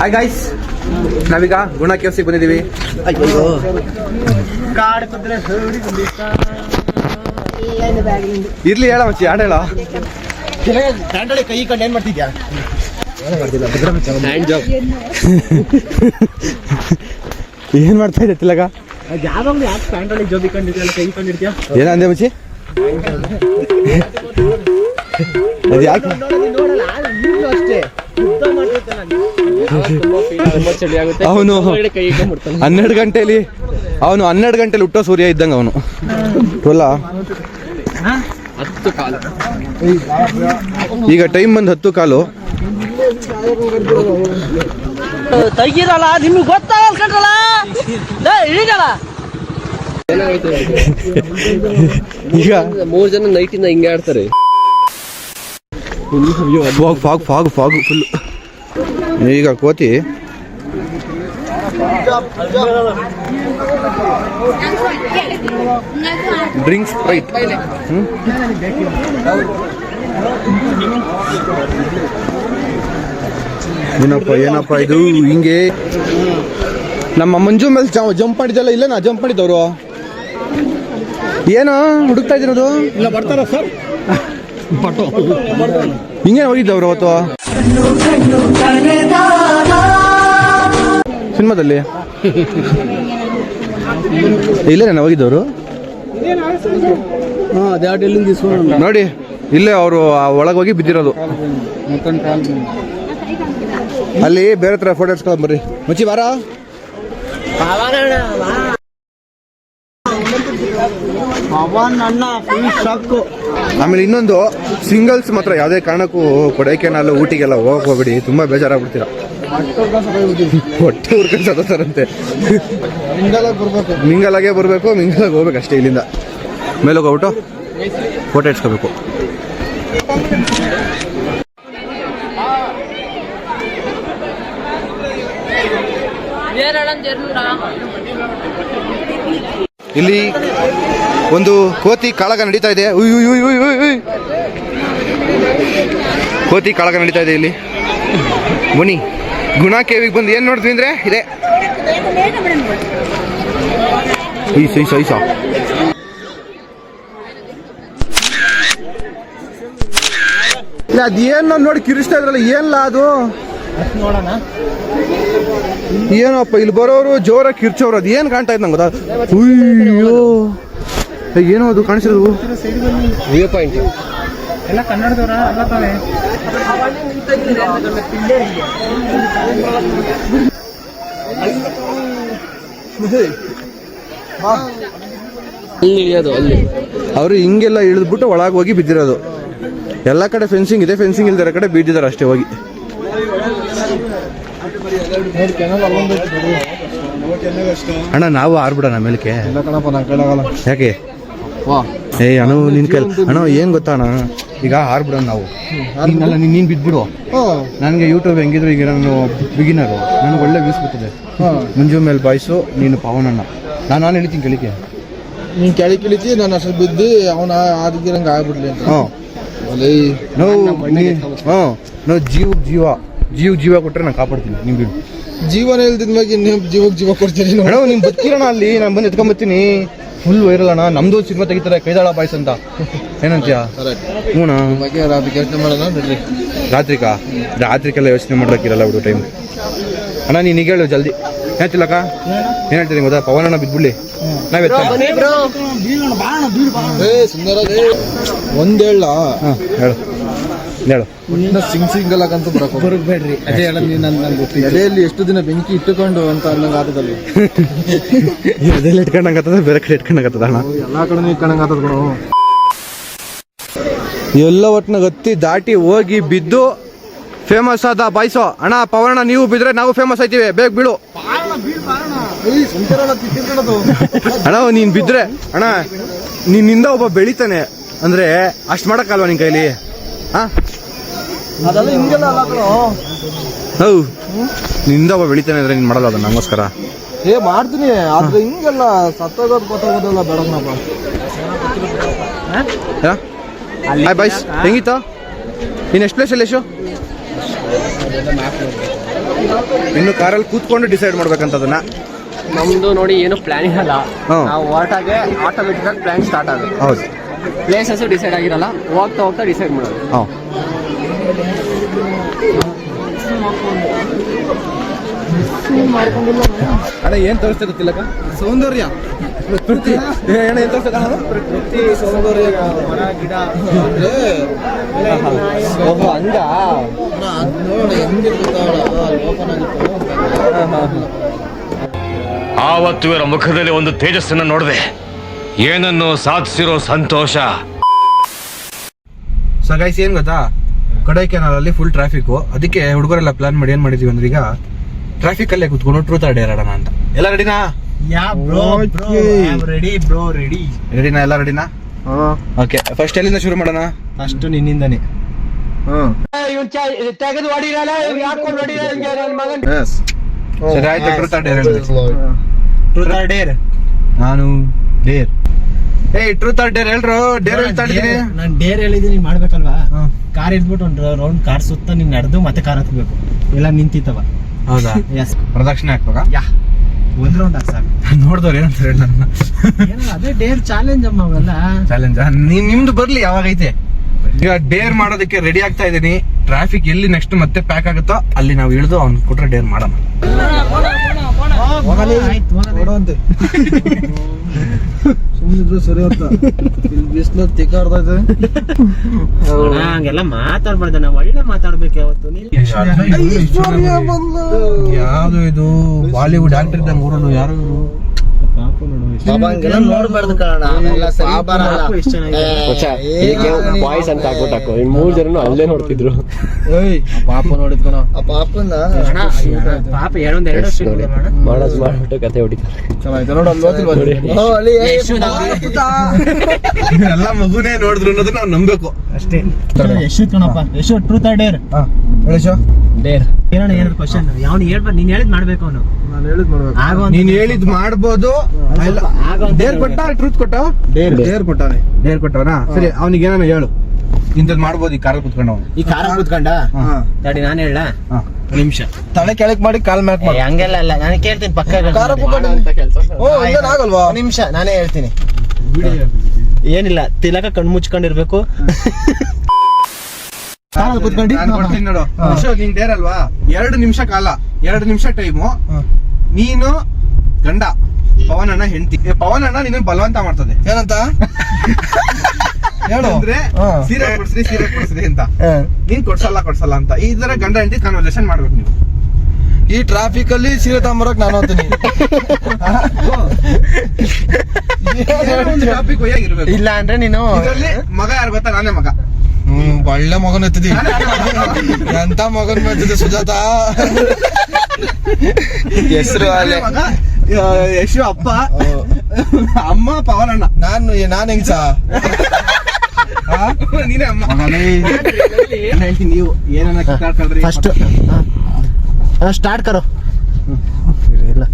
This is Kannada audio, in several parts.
ಹಾಯ್ ಗಾಯ್ಸ್ ನಾವೀಗ ಗುಣ ಕೆಲ್ಸಕ್ಕೆ ಬಂದಿದ್ದೀವಿ. ಕಾಡು ಕುದ್ರೆ ಇರ್ಲಿ ಹೇಳ ಮಚ್ಚಿ ಹಾಡು ಹೇಳ. ಕೈ ಕಂಡು ಏನ್ ಮಾಡ್ತಿದ್ಯಾ? ಏನ್ ಮಾಡ್ತಾ ಇದ್ದೆ ತಿಲಗ ಯಾವಾಗ್ಲೂ ಯಾಕೆ ಪ್ಯಾಂಟಳಿ ಜೋಬಿ ಕೈ ಕಂಡಿರ್ತೀಯ ಏನಂದೆ ಮಚ್ಚಿ? ಅದು ಯಾಕೆ ನೋಡಲ್ಲ ನೀನು ಅಷ್ಟೇ. ಅವನು ಹನ್ನೆರಡು ಗಂಟೆಲಿ ಅವನು ಹನ್ನೆರಡು ಗಂಟೆಲಿ ಹುಟ್ಟೋ ಸೂರ್ಯ ಇದ್ದಂಗ ಅವನು. ಅಲ್ಲ? ಈಗ ಟೈಮ್ ಬಂದು ಹತ್ತು ಕಾಲು. ತೆಗಿರಲ್ಲ ನಿಮ್ಗೆ ಗೊತ್ತಾಗಲ್ಲ ಈಗ ಮೂರ್ ಜನ ನೈಟ್ ಇಂದ ಹಿಂಗೆ ಆಡ್ತಾರೆ. Fog fog fog fog full ಈಗ ಕೋತಿ ಡ್ರಿಂಕ್ಸ್ ಸ್ಪ್ರೈಟ್ ಏನಪ್ಪ ಏನಪ್ಪ ಇದು? ಹಿಂಗೆ? ನಮ್ಮ ಮಂಜು ಮೇಲೆ ಜಂಪ್ ಮಾಡಿದ್ದಲ್ಲ ಇಲ್ಲ ನಾ ಜಂಪ್ ಮಾಡಿದ್ದವರು ಏನು ಹುಡುಕ್ತಾ ಇದ್ದೀರೋದು ಇಲ್ಲ, ಬರ್ತಾರ ಸರ್? ಹಿಂಗೆ ಹೋಗಿದ್ದವ್ರು ಅವತ್ತು? ಸಿನಿಮಾದಲ್ಲಿ? ಇಲ್ಲೇ ನಾನು ಹೋಗಿದ್ದವರು ನೋಡಿ ಇಲ್ಲೇ ಅವರು ಒಳಗೆ ಹೋಗಿ ಬಿದ್ದಿರೋದು. ಅಲ್ಲಿ ಬೇರೆ ತರ ಫೋಟೋ ಇಡ್ಸ್ಕೊಂಡ್ ಬರ್ರಿ. ಮುಚ್ಚಿ ಬಾರ. ಪವನ್ ಫುಲ್ ಶಾಕು ಆಮೇಲೆ ಇನ್ನೊಂದು ಸಿಂಗಲ್ಸ್ ಮಾತ್ರ ಯಾವುದೇ ಕಾರಣಕ್ಕೂ ಕೊಡೈಕೆನಾಲ್ ಊಟಿಗೆಲ್ಲ ಹೋಗಕ್ ಹೋಗ್ಬೇಡಿ ತುಂಬಾ ಬೇಜಾರಾಗ್ಬಿಡ್ತೀರ? ಹೊಟ್ಟೆ ಉರ್ಕೊಂಡು ಸದಸ್ಯರಂತೆ ಬರ್ಬೇಕು ಮಿಂಗಲಾಗೆ ಬರಬೇಕು ಮಿಂಗಲಾಗೆ ಹೋಗ್ಬೇಕು ಅಷ್ಟೇ ಇಲ್ಲಿಂದ. ಮೇಲೆ ಹೋಗ್ಬಿಟ್ಟು ಫೋಟೋ ಇಡ್ಸ್ಕೋಬೇಕು. ಇಲ್ಲಿ ಒಂದು ಕೋತಿ ಕಾಳಗ ನಡೀತಾ ಇದೆ. ಕೋತಿ ಕಾಳಗ ನಡೀತಾ ಇದೆ ಇಲ್ಲಿ. ಮುನಿ, ಗುಣ ಕೇವಿಗೆ ಬಂದು ಏನು ನೋಡ್ತೀವಿ ಅಂದ್ರೆ ಇದೆ. ಅದೇನ ಅದೇನು ನೋಡಿ ಕಿರಿಸ್ತಾ ಇದ್ರಲ್ಲ ಏನಿಲ್ಲ ಅದು? ನೋಡೋಣ ಏನಪ್ಪ, ಇಲ್ಲಿ ಬರೋರು ಜೋರಾಗಿ ಕಿರ್ಚೋರು, ಅದು ಏನು ಕಾಣ್ತಾ ಇತ್ತು ನಂಗೆ ಗೊತ್ತಾ? ಅಯ್ಯೋ. ಏನೋ ಅದು ಕಾಣಿಸಿರೋದು. ವ್ಯೂ ಪಾಯಿಂಟ್ ಎಲ್ಲ ಕನ್ನಡದವ್ರ ಅಲ್ಲ ತಾನೆ ಅಲ್ಲಿ ಇಳಿಯೋದು ಅಲ್ಲಿ. ಅವರು ಹಿಂಗೆಲ್ಲ ಇಳಿದ್ಬಿಟ್ಟು ಒಳಗೆ ಹೋಗಿ ಬಿದ್ದಿರೋದು. ಎಲ್ಲ ಕಡೆ ಫೆನ್ಸಿಂಗ್ ಇದೆ ಫೆನ್ಸಿಂಗ್ ಇಲ್ದಿರೋ ಕಡೆ ಬಿದ್ದಿದ್ದಾರೆ ಅಷ್ಟೇ ಹೋಗಿ. ಅಣ್ಣ ನಾವು ಆರ್ಬಿಡೋಣ ಮೇಲಕ್ಕೆ. ಕೇಳಾಗಲ್ಲ ಯಾಕೆ? ಏಯ್ ಅಣ್ಣ ನಿನ್ ಕೈ ಅಣ್ಣ ಏನ್ ಗೊತ್ತಾ ಅಣ್ಣ ಈಗ ಹಾರ್ಬಿಡೋಣ ನಾವು. ನೀನಲ್ಲ ನೀನ್ ನೀನ್ ಬಿದ್ಬಿಡು ನನಗೆ ಯೂಟ್ಯೂಬ್ ಹೆಂಗಿದ್ರು ಈಗ ನಾನು ಬಿಗಿನರು ನನಗೆ ಒಳ್ಳೆ ವ್ಯೂಸ್ ಬರ್ತದೆ. ಮುಂಜು ಮೇಲೆ ಬಾಯ್ಸು ನೀನು ಪವನಣ್ಣ. ನಾನು ನಾನು ಹೇಳ್ತೀನಿ ಕೇಳಿಕೆ. ನೀನು ಕೆಳಿ ಕಿಳಿತಿ ನಾನು ಅಷ್ಟು ಬಿದ್ದು ಅವನ ಆದಿಗಿರಂಗೆ ಆಗ್ಬಿಡ್ಲಿ ಅಂತ. ನೋ ಹಾಂ. ನೋ ಜೀವ ಜೀವ. ಜೀವ ಜೀವ ಕೊಟ್ಟರೆ ನಾನು ಕಾಪಾಡ್ತೀನಿ ನೀವು ಬಿಡು. ಜೀವನ ಇಲ್ದಿದ ಮ್ಯಾಗ ನೀವು ಜೀವಕ್ಕೆ ಜೀವ ಕೊಡ್ತೀನಿ ಅಣ್ಣ ನೀನು ಬದುಕಿರೋಣ ಅಲ್ಲಿ ನಾನು ಬಂದು ಎತ್ಕೊಂಬತ್ತೀನಿ ಫುಲ್ ವೈರಲ್ ಅಣ್ಣ. ನಮ್ದು ಸಿನಿಮಾ ತೆಗಿತಾರೆ ಕೈದಾಳ ಬಾಯ್ಸ್ ಅಂತ. ಏನಂತೀಯ? ಹ್ಞೂಣ ಬಗ್ಗೆ ರಾತ್ರಿ ಮಾಡೋಣ ಬಿಡ್ರಿ. ರಾತ್ರಿಕಾ? ರಾತ್ರಿಗೆಲ್ಲ ಯೋಚನೆ ಮಾಡೋಕ್ಕಿರಲ್ಲ ಬಿಡು ಟೈಮ್ ಅಣ್ಣ ನೀನು ಈಗ ಹೇಳು ಜಲ್ದಿ. ಹೇಳ್ತಿಲ್ಲಕ್ಕ ಏನು ಹೇಳ್ತೀನಿ ಗೊತ್ತಾ? ಪವನಣ್ಣ ಬಿದ್ಬಿಡ್ಲಿ. ನಾವ್ ಎತ್ತ ಏ ಸುಂದರ ಒಂದ್ ಹೇಳ. ಹೇಳು. ಹೇಳು ಸಿಂಗ್ ಸಿಂಗಲ್ ಆಗಂತ ಬರಬೇಡ್ರಿ. ಅದೇ ಹೇಳದ್ ನೀನ್ ಗೊತ್ತಿಲ್ಲ ಎಷ್ಟು ದಿನ ಬೆಂಕಿ ಇಟ್ಟುಕೊಂಡು ಅಂತ ಅನ್ನೋ ಆಟದಲ್ಲಿ ಎದೆಯಲ್ಲಿ ಇಟ್ಕೊಂಡಂಗತ್ತದ ಬೇರೆ ಕಡೆ ಇಟ್ಕೊಂಡಂಗತ್ತದ ಅಣ್ಣ? ಎಲ್ಲ ಕಡೆ ಇಟ್ಕೊಂಡಂಗತ್ತದ ಕಣೋ ಎಲ್ಲ ಒಟ್ಟಿನಾಗ ಹತ್ತಿ ದಾಟಿ ಹೋಗಿ ಬಿದ್ದು ಫೇಮಸ್ ಆದ ಬಾಯ್ಸೋ. ಅಣ್ಣ ಪವರ್ಣ ನೀವು ಬಿದ್ರೆ ನಾವು ಫೇಮಸ್ ಆಯ್ತೀವಿ. ಬೇಗ ಬೀಳು. ಅಣ್ಣ ನೀನ್ ಬಿದ್ರೆ ಅಣ್ಣ ನಿನ್ನಿಂದ ಒಬ್ಬ ಬೆಳಿತಾನೆ. ಅಂದ್ರೆ ಅಷ್ಟ್ ಮಾಡಕ್ಕಲ್ವಾ ನಿನ್ ಕೈಲಿ? ಅದೆಲ್ಲ ಹಿಂಗೆಲ್ಲ ಅಲ್ಲ ಕಣೋ ನಿಂದ ಒಬ್ಬ ಬೆಳಿತಾನೆ ಅಂದ್ರೆ ನೀನ್ ಮಾಡಲ್ಲ ಅದನ್ನ ನಮಸ್ಕಾರ ಏ ಮಾಡ್ತೀನಿ. ಆದ್ರೆ ಹಿಂಗೆಲ್ಲ ಸತ್ತೋಗೋದು ಗೊತ್ತಾಗೋದಲ್ಲ ಬೇಡಪ್ಪ ಹಾಯ್ ಬಾಯ್ಸ್ ಹೆಂಗಿತ್ತು? ನೀನ್ ಎಷ್ಟು ಪ್ಲೇಸ್ ಅಲ್ಲಿ ಎಷ್ಟು ಇನ್ನು ಕಾರಲ್ಲಿ ಕೂತ್ಕೊಂಡು ಡಿಸೈಡ್ ಮಾಡ್ಬೇಕಂತದನ್ನ. ನಮ್ದು ನೋಡಿ ಏನು ಪ್ಲಾನಿಂಗ್ ಅಲ್ಲ. ನಾವು ಹೊರಟಾಗೆ ಆಟೋಮೆಟಿಕ್ ಆಗಿ ಪ್ಲಾನ್ ಸ್ಟಾರ್ಟ್ ಆಗುತ್ತೆ. ಹೌದು. ಪ್ಲೇಸಸ್ ಡಿಸೈಡ್ ಆಗಿರಲ್ಲ ಹೋಗ್ತಾ ಹೋಗ್ತಾ ಡಿಸೈಡ್ ಮಾಡೋದು. ಹಾಂ. ಅಣ್ಣ ಏನ್ ತೋರಿಸ್ತಾ ಗೊತ್ತಿಲ್ಲಕ ಸೌಂದರ್ಯ. ಪ್ರಕೃತಿ. ಅಣ್ಣ ಏನ್ ತೋರಿಸ್ತಾ ಕಾಣೋದು? ಪ್ರಕೃತಿ ಸೌಂದರ್ಯ ಮರ ಗಿಡ ಅಂದ್ರೆ ಓಹೋ ಹಂಗ ನೋಡ ಹೆಂಗೆ ಓಪನ್ ಆಗಿತ್ತು ಆವತ್ತು ಇವರ ಮುಖದಲ್ಲಿ ಒಂದು ತೇಜಸ್ಸನ್ನು ನೋಡಿದೆ. ಏನನ್ನು ಸಾಧಿಸಿರೋ ಸಂತೋಷ? ಸೊ ಗೈಸ್ ಏನ್ ಗೊತ್ತಾ? ಕೊಡೈಕೆನಾಲ್ ಅಲ್ಲಿ ಫುಲ್ ಟ್ರಾಫಿಕ್ ಅದಕ್ಕೆ ಹುಡುಗರೆಲ್ಲ ಪ್ಲಾನ್ ಮಾಡಿ ಏನ್ ಮಾಡಿದೀವಿ ಅಂದ್ರೆ ಈಗ ಟ್ರಾಫಿಕ್ ಅಲ್ಲೇ ಕುತ್ಕೊಂಡು ಟ್ರೂತ್ ಆರ್ ಡೇರ್ ಆಡೋಣ ಅಂತ. ಎಲ್ಲ ರೆಡಿನಾ yeah bro ready bro ready ರೆಡಿನಾ ಎಲ್ಲ ರೆಡಿನಾ ಓಕೆ ಫಸ್ಟ್ ಎಲ್ಲಿಂದ ಶುರು ಮಾಡೋಣ? ಫಸ್ಟ್ ನಿನ್ನಿಂದನೇ. ಹ್ಮ್ ತೆಗೆದು ಹೊಡಿರಲ್ಲ ಯಾಕೊಂಡು ಹೊಡಿರ ಮಗನ್? ಎಸ್ ಸರಿ ಆಯ್ತು truth or dare truth or ನಾನು. ಡೇರ್. ಏ ಟ್ರೂತ್ ಆರ್ ಡೇರ್ ಹೇಳ್ರು? ಡೇರ್ ಹೇಳ್ತಾ ಇದ್ದೀನಿ ನಾನು ಡೇರ್ ಹೇಳಿದೀನಿ ಮಾಡ್ಬೇಕಲ್ವಾ? ಕಾರ್ ಇದ್ಬಿಟ್ಟು ಒಂದು ರೌಂಡ್ ಕಾರ್ ಸುತ್ತ ನೀನ್ ನಡೆದು ಮತ್ತೆ ಕಾರ್ ಹತ್ಬೇಕು. ಎಲ್ಲ ನಿಂತಿತ್ತವ ಹೌದಾ? ಎಸ್ ಪ್ರದಕ್ಷಿಣೆ ಹಾಕ್ಬೇಕಾ? ಯಾ. ಒಂದ್ ರೌಂಡ್ ಹಾಕ್ ಸಾಕು. ನೋಡ್ದವ್ರು ಏನಂತಾರೆ ಹೇಳಿ ನನ್ನ ಏನೋ ಅದೇ ಡೇರ್ ಚಾಲೆಂಜ್ ಅಮ್ಮ ಅವೆಲ್ಲ. ಚಾಲೆಂಜ್ ನೀನ್ ನಿಮ್ದು ಬರ್ಲಿ ಯಾವಾಗ ಐತೆ? ಈಗ ಡೇರ್ ಮಾಡೋದಕ್ಕೆ ರೆಡಿ ಆಗ್ತಾ ಇದೀನಿ ಟ್ರಾಫಿಕ್ ಎಲ್ಲಿ ನೆಕ್ಸ್ಟ್ ಮತ್ತೆ ಪ್ಯಾಕ್ ಆಗುತ್ತೋ ಅಲ್ಲಿ ನಾವು ಇಳಿದು ಅವ್ನ್ ಕೊಟ್ರೆ ಡೇರ್ ಮಾಡೋಣ. ಸುಮ್ಮನಿದ್ರು ಸರಿ ಅಂತ. ಇಲ್ಲಿ ಬಿಸಿಲು ಹಂಗೆಲ್ಲ ಮಾತಾಡ್ಬಾರ್ದು ನಾವು ಒಳ್ಳೆ ಮಾತಾಡ್ಬೇಕು ಯಾವತ್ತು. ನೀನು ಯಾವ್ದು ಇದು? ಬಾಲಿವುಡ್ ಆಕ್ಟರ್ ಇದ್ದಂಗೆ ಊರನ್ನು ಯಾರು ಬಾಯ್ಸ್ ಅಂತ ಹಾಕ್ಬಿಟ್ಟು ಈ ಇನ್ ಮೂರ್ ಜನ ಅಲ್ಲೇ ನೋಡ್ತಿದ್ರು. ಪಾಪ ನೋಡಿದ್ಕಣ ಆ ಪಾಪನ ಅಣ್ಣ, ಪಾಪ ಎರಡೊಂದ್ ಎರಡು. ಮಾಡೋದು ಮಾಡ್ಬಿಟ್ಟು ಕತೆ ಹೊಡಿತಾರೆ. ಎಲ್ಲ ಮಗುನೇ ನೋಡಿದ್ರು ಅನ್ನೋದನ್ನ ನಾವು ನಂಬಬೇಕು. ಅಷ್ಟೇ. ಯಶು ಕಣಪ್ಪ ಯಶು ಟ್ರೂತ್ ಆರ್ ಡೇರ್ ಹಾ ಹೇಳಿಶೋ ಡೇರ್ ಏನಣ್ಣ ಏನಾದ್ರು ಕ್ವಶನ್ ಯಾವ್ನು ಹೇಳ್ಬಾರ್ದು ನೀನ್ ಹೇಳಿದ್ ಮಾಡ್ಬೇಕು ಅವನು. ನಾನು ಹೇಳಿದ್ ಮಾಡ್ಬೇಕು. ಆಗೋ ನೀನ್ ಹೇಳಿದ್ ಮಾಡ್ಬೋದು. ಡೇರ್ ಕೊಟ್ಟ ಟ್ರೂತ್ ಕೊಟ್ಟ? ಡೇರ್ ಡೇರ್ ಕೊಟ್ಟಾನೆ. ಡೇರ್ ಕೊಟ್ಟವನಾ? ಸರಿ ಅವನಿಗೆ ಏನಾನ ಹೇಳು? ಇಂಥದ್ ಮಾಡ್ಬೋದು ಈ ಕಾರಲ್ಲಿ ಕುತ್ಕೊಂಡು ಅವನು. ಈ ಕಾರ ಕುತ್ಕೊಂಡ? ಹಾ. ತಡಿ ನಾನು ಹೇಳ ನಿಮಿಷ. ತಲೆ ಕೆಳಕ್ ಮಾಡಿ ಕಾಲ್ ಮ್ಯಾಕ್ ಮಾಡಿ. ಹಂಗೆಲ್ಲ ಅಲ್ಲ. ನಾನು ಕೇಳ್ತೀನಿ ಪಕ್ಕ ಕಾರ ಓ ಆಗಲ್ವಾ? ನಿಮಿಷ ನಾನೇ ಹೇಳ್ತೀನಿ. ಏನಿಲ್ಲ ತಿಲಕ ಕಣ್ ಮುಚ್ಕೊಂಡಿರ್ಬೇಕು. ಕಾರಲ್ಲಿ ಕೂತ್ಕೊಂಡು ನಾನ್ ಕೊಡ್ತೀನಿ ನೋಡು. ಅಶೋಕ್ ನಿಂಗ್ ಡೇರ್ ಅಲ್ವಾ ಎರಡು ನಿಮಿಷ ಕಾಲ ಎರಡು ನಿಮಿಷ ಟೈಮು. ನೀನು ಗಂಡ ಪವನ್ ಅಣ್ಣ ಹೆಂಡತಿ. ಪವನ್ ಅಣ್ಣ ನಿನ್ನ ಬಲವಂತ ಮಾಡ್ತದೆ. ಏನಂತ? ಹೇಳು. ಅಂದ್ರೆ ಹಾ. ಸೀರೆ ಕೊಡ್ಸ್ರಿ ಸೀರೆ ಕೊಡ್ಸ್ರಿ ಅಂತ. ಹಾ. ನೀನ್ ಕೊಡ್ಸಲ್ಲ ಕೊಡ್ಸಲ್ಲ ಅಂತ. ಈ ತರ ಗಂಡ ಹೆಂಡತಿ ಕನ್ವರ್ಸೇಷನ್ ಮಾಡ್ಬೇಕು ನೀವು. ಈ ಟ್ರಾಫಿಕ್ ಅಲ್ಲಿ ಸೀರೆ ತಗೊಂಬರಕ್ ನಾನು ಹೋಗ್ತೀನಿ ಟ್ರಾಫಿಕ್ ಒಯ್ಯಾಗಿರ್ಬೇಕು ಇಲ್ಲ ಅಂದ್ರೆ ನೀನು ಇದ್ರಲ್ಲಿ ಮಗ ಯಾರು ಗೊತ್ತಾ? ನಾನೇ ಮಗ. ಒಳ್ಳೆ ಮಗನ್ ಎತ್ತಿದಿ. ಎಂತ ಮಗನ್ ಎತ್ತಿದೆ ಸುಜಾತ? ಹೆಸರು ಮಗ. ಯಶು ಅಪ್ಪ. ಅಮ್ಮ ಪವನಣ್ಣ. ಅಣ್ಣ ನಾನು ನಾನ್ ಹೆಂಗ್ಸ ನೀವು ಏನನ್ನ ಫಸ್ಟ್ ಸ್ಟಾರ್ಟ್ ಕರೋ. ಇಲ್ಲ.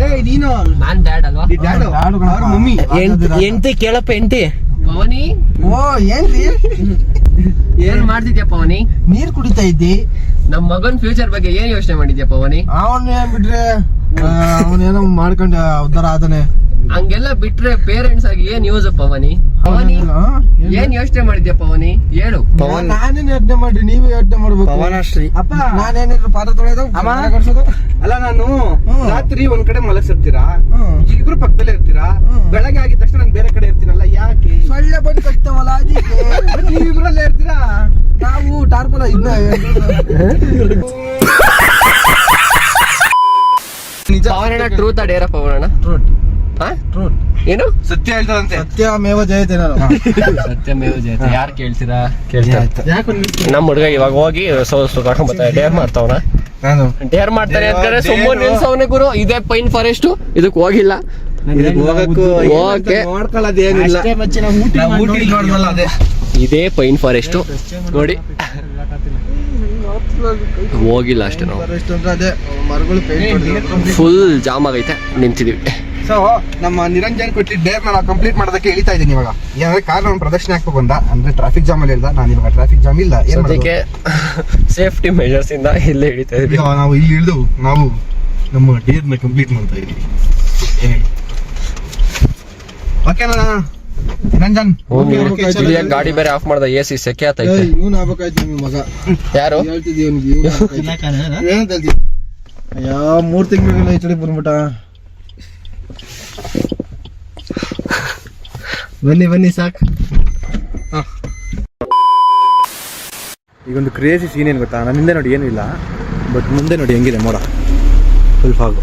ಏ ನೀನು. ನಾನ್ ಡ್ಯಾಡ್ ಅಲ್ವಾ? ಈ ಡ್ಯಾಡು, ಅವ್ರ ಮಮ್ಮಿ. ಎಂಟಿ ಕೇಳಪ್ಪ ಎಂಟಿ. ಪವನಿ? ಓ ಏನ್ರಿ? ಏನ್ ಮಾಡ್ತಿದ್ಯಾ ಪವನಿ? ನೀರ್ ಕುಡಿತಾ ಇದ್ದಿ? ನಮ್ ಮಗನ್ ಫ್ಯೂಚರ್ ಬಗ್ಗೆ ಏನ್ ಯೋಚನೆ ಮಾಡಿದ್ಯಾ ಪವನಿ? ಅವನ್ ಏನ್ ಬಿಟ್ರೆ ಅವನೇನೋ ಮಾಡ್ಕೊಂಡ ಉದ್ದಾರ ಆದನೆ. ಹಂಗೆಲ್ಲ ಬಿಟ್ರೆ ಪೇರೆಂಟ್ಸ್ ಆಗಿ ಏನ್ ಯೂಸ್ ಪವನಿ ಪವನಿ? ಏನ್ ಯೋಚನೆ ಮಾಡಿದ್ಯಾ ಪವನಿ? ಹೇಳು. ಪವನ್. ನಾನೇನ್ ಯೋಚನೆ ಮಾಡಿ ನೀವೇ ಯೋಚನೆ ಮಾಡ್ಬೇಕು. ಪವನಶ್ರೀ. ಅಪ್ಪ. ನಾನೇನಿದ್ರು ಪಾತ್ರ ತೊಳೆದು. ಅಲ್ಲ ನಾನು ಹ್ಮ್. ರಾತ್ರಿ ಒಂದ್ ಕಡೆ ಮಲಗಿಸಿರ್ತೀರಾ? ಇಬ್ರು ಪಕ್ಕದಲ್ಲೇ ಇರ್ತೀರಾ? ಹ್ಮ್. ಬೆಳಗ್ಗೆ ಆಗಿದ ತಕ್ಷಣ ನಾನು ಬೇರೆ ಕಡೆ ಇರ್ತೀನಲ್ಲ ಯಾಕೆ? ಸೊಳ್ಳೆ ಬಂದು ಕಟ್ತಾವಲ್ಲ ನೀವ್ ಇಬ್ರಲ್ಲೇ ಇರ್ತೀರಾ? ನಾವು ಟಾರ್ಪಲ ಇದನ್ನ ನಿಜ. ಪವನಣ್ಣ ಟ್ರೂತ್ ಅಡೇರ ಪವನಣ್ಣ. ಟ್ರೂಟ್ ಹಾ? ಟ್ರೂಟ್ ಏನು? ಸತ್ಯ ಹೇಳ್ತಾರಂತೆ ಸತ್ಯ ಮೇವ ಜಯತೆ ನಾನು. ಸತ್ಯಮೇವ ಜಯತೆ. ಯಾರು ಕೇಳ್ತೀರಾ? ಕೇಳ್ತಾ ನಮ್ಮ ಹುಡುಗ ಇವಾಗ ಹೋಗಿ ಸೊ ಸೊ ಕರ್ಕೊಂಡ್ ಬರ್ತಾರೆ ಡೇರ್ ಮಾಡ್ತಾವನ? ನಾನು. ಡೇರ್ ಮಾಡ್ತಾರೆ ಅಂತಾರೆ. ಅಂತಂದ್ರೆ ಸುಮ್ಮನೆ ನಿಲ್ಸವನೆ ಗುರು. ಇದೇ ಪೈನ್ ಫಾರೆಸ್ಟ್. ಇದಕ್ ಹೋಗಿಲ್ಲ. ಇದಕ್ಕೆ ಹೋಗಕ್ಕೂ ಓಕೆ. ನೋಡ್ಕೊಳ್ಳೋದು ಏನಿಲ್ಲ. ಅಷ್ಟೇ ಮಚ್ಚಿ ಊಟಿ ನಾವು ಮಾಡಿ ಊಟಿಲಿ ನೋಡ್ದಲ್ಲ ಅದೇ. ಇದೇ ಪೈನ್ ಫಾರೆಸ್ಟ್. ನೋಡಿ. ಹೋಗಿಲ್ಲ ಅಷ್ಟೇ ನಾವು. ಫುಲ್ ಜಾಮ್ ಆಗೈತೆ. ನಿಂತಿದೀವಿ. ಸೊ ನಮ್ಮ ನಿರಂಜನ್ ಕೊಟ್ಟಿ ಡೇರ್ ನಾನು ಕಂಪ್ಲೀಟ್ ಮಾಡೋದಕ್ಕೆ ಇಳಿತಾ ಇದ್ದೀನಿ ಇವಾಗ. ಏನಂದ್ರೆ ಕಾರ್ ನಾನು ಪ್ರದರ್ಶನ ಹಾಕ್ಬೇಕು ಬಂದ ಅಂದ್ರೆ ಟ್ರಾಫಿಕ್ ಜಾಮ್ ಅಲ್ಲಿ ಇಲ್ಲ ನಾನು ಇವಾಗ ಟ್ರಾಫಿಕ್ ಜಾಮ್ ಇಲ್ಲ. ಏನ್ ಮಾಡೋದು? ಸೇಫ್ಟಿ ಮೆಜರ್ಸ್ ಇಂದ ಇಲ್ಲಿ ಹೇಳ್ತಾ ಇದ್ದೀವಿ. ನಾವು ಇಲ್ಲಿ ಇಳಿದು ನಾವು ನಮ್ಮ ಡೇರ್ನ ಕಂಪ್ಲೀಟ್ ಮಾಡ್ತಾ ಇದ್ದೀವಿ. ಏನ್ ಓಕೆನಾ ನಿರಂಜನ್ ಗಾಡಿ ಬೇರೆ ಆಫ್ ಮಾಡ್ದ ಎ ಸಿ ಸೆಕೆ ಆತೈತೆ ಇವ್ನು ಆಗ್ಬೇಕಾಯ್ತು ನಿಮ್ ಮಗ. ಯಾರು? ಯಾವ ಮೂರ್ ತಿಂಗಳಿಗೆಲ್ಲ ಈ ಬಂದ್ಬಿಟ್ಟ. ಬನ್ನಿ ಬನ್ನಿ ಸಾಕು. ಈಗೊಂದು ಕ್ರೇಜಿ ಸೀನ್ ಏನು ಗೊತ್ತಾ? ನಾನು ಹಿಂದೆ ನೋಡಿ ಏನೂ ಇಲ್ಲ ಬಟ್ ಮುಂದೆ ನೋಡಿ ಹೆಂಗಿದೆ ಮೋಡ. Full fog